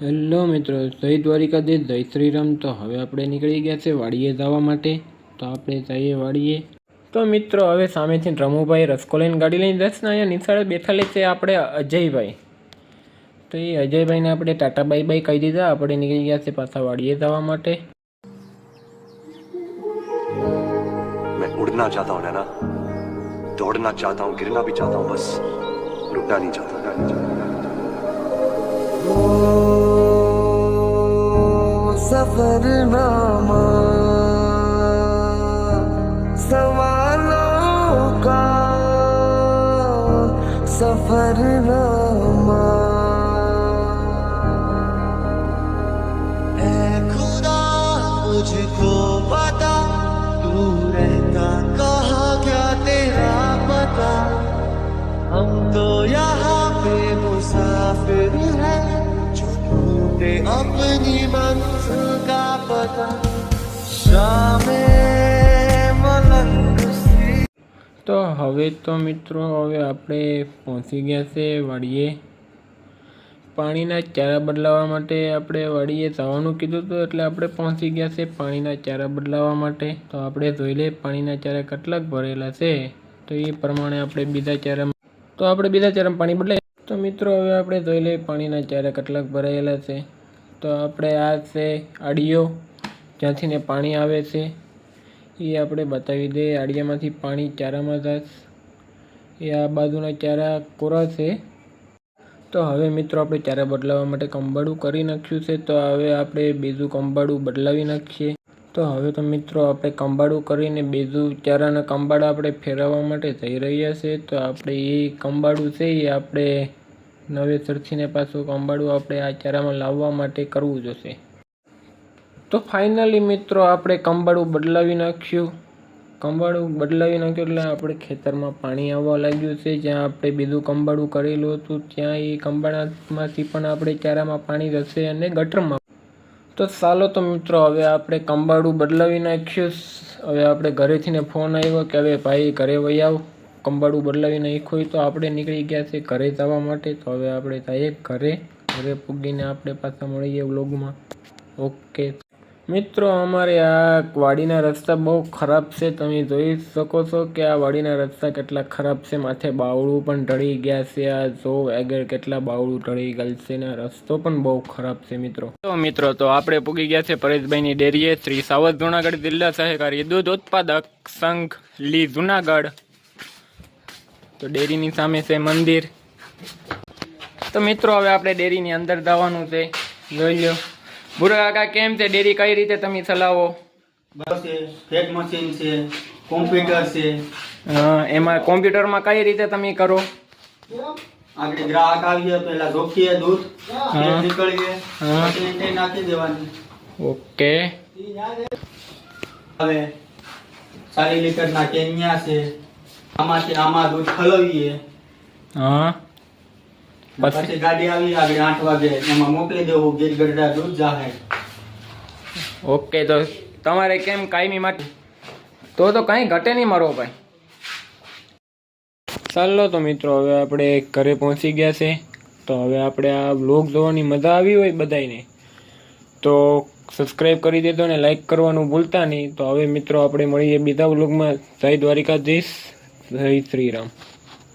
Hello મિત્રો, જય દ્વારિકાધીશ, જય શ્રીરામ. તો હવે આપણે નીકળી ગયા છે વાડીએ જવા માટે. તો આપણે જઈએ વાડીએ. તો મિત્રો, હવે સામેથી રમુભાઈ રસકો લઈને ગાડી લઈને જશે ને અહીંયા નિશાળે બેઠેલી છે આપણે અજયભાઈ. તો એ અજયભાઈને આપણે ટાટા બાઈ કહી દીધા. આપણે નીકળી ગયા છે પાછા વાડીએ જવા માટે. મેં ઉડના ચાહતા હું, નૈના. દોડના ચાહતા હું, ગિરના ભી ચાહતા હું, બસ. રૂકના નહીં ચાહતા सफरनामा। सवालों का सफरनामा। ऐ खुदा, मुझको पता, तू रहता कहा, क्या तेरा पता? हम तो यहाँ ढूंढे अपनी मंजिल का पता शामे मलंग सी તો હવે તો મિત્રો હવે આપણે પહોંચી ગયા છે વાડીએ પાણીના ચારા બદલાવવા માટે આપણે વાડીએ જવાનું કીધું હતું એટલે આપણે પહોંચી ગયા છે પાણીના ચારા બદલાવવા માટે તો આપણે જોઈ લઈએ પાણીના ચારા કેટલાક ભરેલા છે તો એ પ્રમાણે આપણે બીજા ચારામાં તો આપણે બીજા ચારામાં પાણી બદલાય તો મિત્રો, હવે આપણે જોઈ લઈએ પાણીના ચારા કેટલાક ભરાયેલા છે. તો આપણે આ છે આડીઓ જ્યાંથી ને પાણી આવે છે. એ આપણે બતાવી દઈએ. આડિયામાંથી પાણી ચારામાં જાય એ આ બાજુના ચારા કોરા છે. તો હવે મિત્રો, આપણે ચારા બદલાવવા માટે કંબાળું કરી નાખ્યું છે. તો હવે આપણે બીજું કંબાળું બદલાવી નાખીએ. તો હવે તો મિત્રો, આપણે કંબાળું કરીને બીજું ચારાના કંબાળા આપણે ફેરવવા માટે જઈ રહ્યા છે. તો આપણે એ કંબાળું છે, એ આપણે નવેસરથી ને પાછું કંબાળું આપણે આ ચારામાં લાવવા માટે કરવું જોશે. તો ફાઇનલી મિત્રો આપણે કંબાળું બદલાવી નાખ્યું. કંબાળું બદલાવી નાખ્યું એટલે આપણે ખેતરમાં પાણી આવવા લાગ્યું છે. જ્યાં આપણે બીજું કંબાળું કરેલું હતું, ત્યાં એ કંબાળામાંથી પણ આપણે ચારામાં પાણી જશે અને ગટરમાં. તો ચાલો તો મિત્રો હવે આપણે કંબાળું બદલાવી નાખ્યું. હવે આપણે ઘરેથી ને ફોન આવ્યો કે હવે ભાઈ ઘરે વહી આવ. કંબાળું બદલાવી નાખ્યું તો આપણે નીકળી ગયા છે ઘરે જવા માટે. તો હવે આપણે જઈએ ઘરે. ઘરે પૂગીને આપણે પાછા મળીએ વ્લોગમાં. ઓકે. મિત્રો, અમારે આ વાડીના રસ્તા બહુ ખરાબ છે. તમે જોઈ શકો છો કે આ વાડીના રસ્તા કેટલા ખરાબ છે. માથે બાવળું પણ ઢળી ગયા છે. આ જો આગળ કેટલા બાવળું ઢળી ગયેલ છે ને રસ્તો પણ બહુ ખરાબ છે, મિત્રો. તો મિત્રો, તો આપણે પૂગી ગયા છે પરેશભાઈની ડેરીએ. શ્રી સાવધ જુનાગઢ જિલ્લા સહકારી દૂધ ઉત્પાદક સંઘ, લી જુનાગઢ. તો ડેરીની સામે છે મંદિર. તો મિત્રો હવે આપણે ડેરીની અંદર જવાનું છે. જોઈ લો ભૂરો કાકા કેમ છે? ડેરી કઈ રીતે તમે ચલાવો? ફેક મશીન છે કોમ્પ્યુટર છે. એમાં કોમ્પ્યુટરમાં કઈ રીતે તમે કરો? આગળ ગ્રાહક આવીએ પેલા જોખીએ દૂધ નીકળીએ પછી નાખી દેવાની. ઓકે. હવે કેન્યા છે. આમાંથી આમાં દૂધ ખલવીએ હા. પછી? ગાડી આવી આગળ આઠ વાગે એમાં મોકલી દેવું ગીર ગઢડા દૂધ જાહે. ઓકે તો તમારે કેમ કાયમી માટે? તો તો કાંઈ ઘટે નહીં મારો ભાઈ. ચાલો તો મિત્રો હવે આપણે ઘરે પહોંચી ગયા છે. તો હવે આપણે આ બ્લોગ જોવાની મજા આવી હોય બધાને તો સબસ્ક્રાઈબ કરી દેજો ને લાઈક કરવાનું ભૂલતા નહીં. તો હવે મિત્રો આપણે મળીએ બીજા બ્લોગમાં જય દ્વારિકાધીશ. જય શ્રીરામ